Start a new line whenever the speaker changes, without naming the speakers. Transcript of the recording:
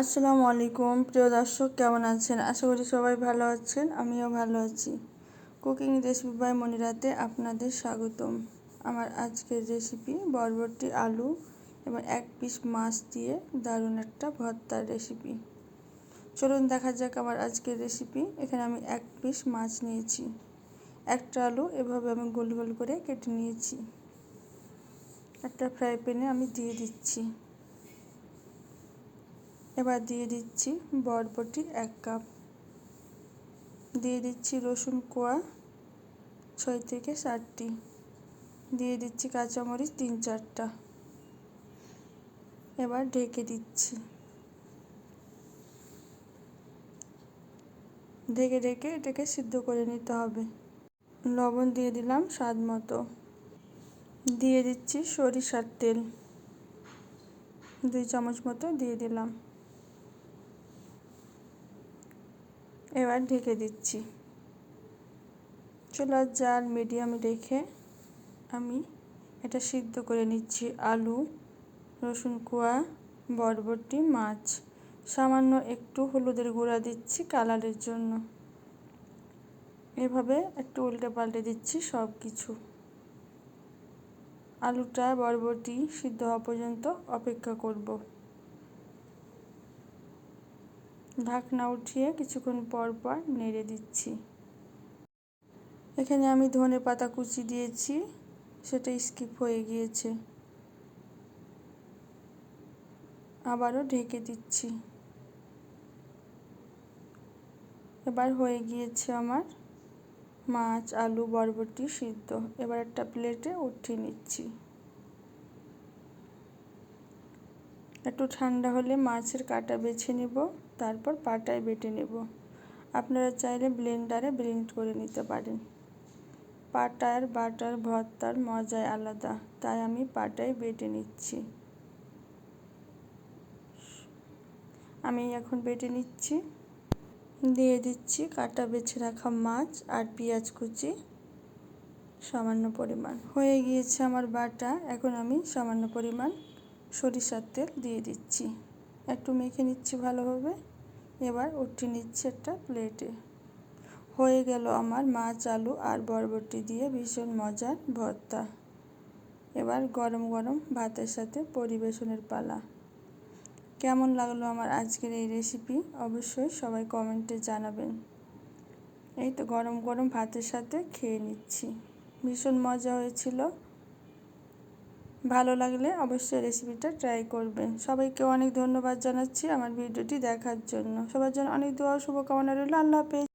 আসসালামু আলাইকুম। প্রিয় দর্শক, কেমন আছেন? আশা করি সবাই ভালো আছেন, আমিও ভালো আছি। কুকিং রেসিপি বাই মনিরাতে আপনাদের স্বাগতম। আমার আজকের রেসিপি বরবটি আলু এবং এক পিস মাছ দিয়ে দারুণ একটা ভর্তার রেসিপি চলুন দেখা যাক আমার আজকের রেসিপি এখানে আমি এক পিস মাছ নিয়েছি। একটা আলু এভাবে আমি গোল গোল করে কেটে নিয়েছি। একটা ফ্রাই প্যানে আমি দিয়ে দিচ্ছি। এবার দিয়ে দিচ্ছি বরবটি এক কাপ। দিয়ে দিচ্ছি রসুন কোয়া ছয় থেকে সাতটি। দিয়ে দিচ্ছি কাঁচামরিচ তিন চারটা। এবার ঢেকে দিচ্ছি। ঢেকে ঢেকে এটাকে সিদ্ধ করে নিতে হবে। লবণ দিয়ে দিলাম স্বাদ মতো। দিয়ে দিচ্ছি সরিষার তেল। দুই চামচ মতো দিয়ে দিলাম। এবার ঢেকে দিচ্ছি। চুলার জাল মিডিয়াম রেখে আমি এটা সিদ্ধ করে নিচ্ছি। আলু, রসুন কুয়া, বরবটি, মাছ। সামান্য একটু হলুদের গুঁড়া দিচ্ছি কালারের জন্য। এভাবে একটু উল্টে পাল্টে দিচ্ছি সব কিছু আলুটা, বরবটি সিদ্ধ হওয়া পর্যন্ত অপেক্ষা করব। ঢাকনা উঠিয়ে কিছুক্ষণ পর পর নেড়ে দিচ্ছি। এখানে আমি ধনে পাতা কুচি দিয়েছি, সেটা স্কিপ হয়ে গিয়েছে। আবারও ঢেকে দিচ্ছি। এবার হয়ে গিয়েছে আমার মাছ, আলু, বরবটি সিদ্ধ। এবার একটা প্লেটে উঠিয়ে নিচ্ছি। একটু ঠান্ডা হলে মাছের কাটা বেছে নেব, তারপর পাটায় বেটে নেব। আপনারা চাইলে ব্লেন্ডারে ব্লেন্ড করে নিতে পারেন। পাটার বাটার ভর্তার মজাই আলাদা, তাই আমি পাটায় বেটে নিচ্ছি। আমি এখন বেটে নিচ্ছি। দিয়ে দিচ্ছি কাটা বেছে রাখা মাছ আর পেঁয়াজ কুচি, সামান্য পরিমাণ। হয়ে গিয়েছে আমার বাটা, এখন আমি সামান্য পরিমাণ সরিষার তেল দিয়ে দিচ্ছি। একটু মেখে নিচ্ছি ভালোভাবে। এবার উঠিয়ে নিচ্ছি একটা প্লেটে। হয়ে গেল আমার মাছ, আলু আর বরবটি দিয়ে ভীষণ মজার ভর্তা। এবার গরম গরম ভাতের সাথে পরিবেশনের পালা। কেমন লাগল আমার আজকের এই রেসিপি অবশ্যই সবাই কমেন্টে জানাবেন। এই তো গরম গরম ভাতের সাথে খেয়ে নিচ্ছি। ভীষণ মজা হয়েছিল। ভালো লাগলে অবশ্যই রেসিপিটা ট্রাই করবেন। সবাইকে অনেক ধন্যবাদ জানাচ্ছি আমার ভিডিওটি দেখার জন্য। সবার জন্য অনেক দোয়া শুভকামনা রইল। আল্লাহ হাফেজ।